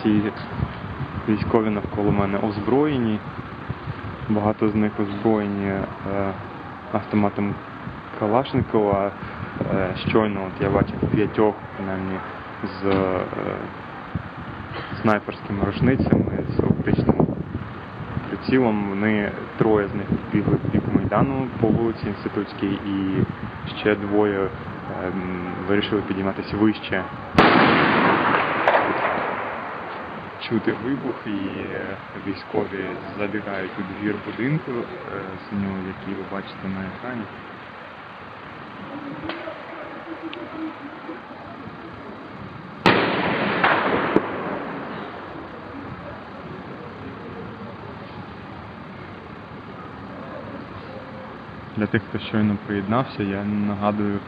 Всі військові навколо мене озброєні. Багато з них озброєні е, автоматом Калашникова. Е, щойно от я бачив п'ятьох, принаймні, з е, снайперськими рушницями, з оптичним прицілом. Вони троє з них бігли в бік Майдану по вулиці Інститутській і ще двоє ем, вирішили підійматися вище. Чути вибух і е, військові забігають у двір будинку е, синього, який ви бачите на екрані. Для тих, хто щойно приєднався, я нагадую,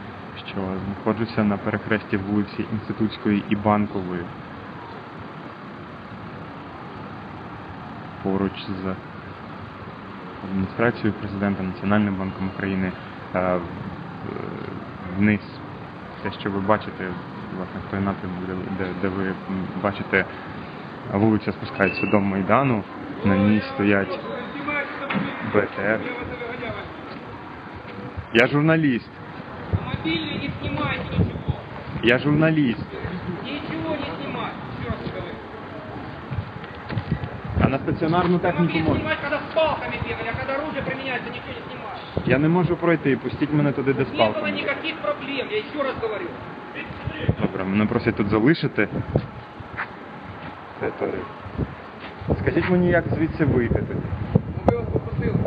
що знаходжуся на перехресті вулиці Інститутської і Банкової. Поруч з адміністрацією президента Національним банком України е, вниз. Те, що ви бачите, власне, той напрямок, де, де, де ви бачите, вулиця спускається до Майдану, на ній стоять БТР. Я журналіст. Мобильный не снимайте ничего. Я журналіст. Ничего не снимать. Еще раз говорю. А на стаціонарну Вы техніку могли можна. снимать, когда с палками бегали, а когда оружие применяется, ничего не снимать. Я не можу пройти, пустіть мене туди, де з Не было палками. никаких проблем, я еще раз говорю. Добре, мене просять тут залишити. Територію. Скажіть мені, як звідси вийти тоді. Ну, вы вас попросили.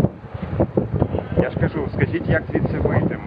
Я ж кажу, скажіть, як звідси вийти можна.